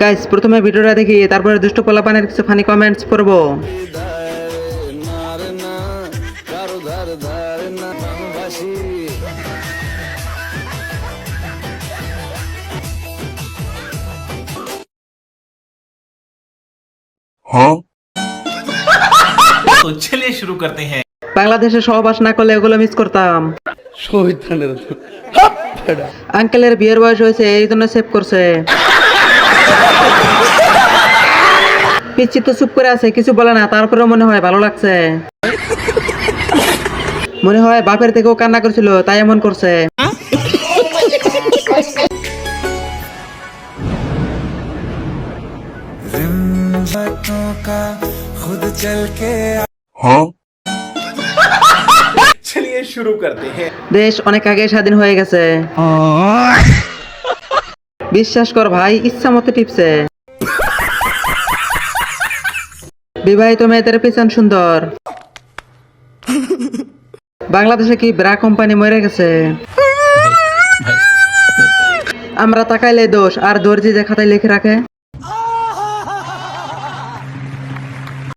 Guys প্রথমে ভিডিওটা দেখি তারপরে দুষ্ট পোলাপানের কিছু ফানি কমেন্টস করব তো শুরু করতে হ্যাঁ বাংলাদেশে সহবাস না করলে এগুলো মিস করতাম। শহীদ আঙ্কেলের বিয়ের বয়স হয়েছে এই জন্য সেভ করছে। পিচ্ছি তো চুপ করে আছে কিছু বলে না তারপরে মনে হয় ভালো লাগছে। মনে হয় বাপের থেকেও কান্না করছিল তাই এমন করছে। দেশ অনেক আগে স্বাধীন হয়ে গেছে। বিশ্বাস কর ভাই ইচ্ছা মতো টিপছে। বিবাহিত মেয়েদের পেছন সুন্দর। বাংলাদেশে কি ব্রা কোম্পানি মরে গেছে? আমরা তাকাইলে দোষ আর দর্জি দেখাতে খাতায় লিখে রাখে।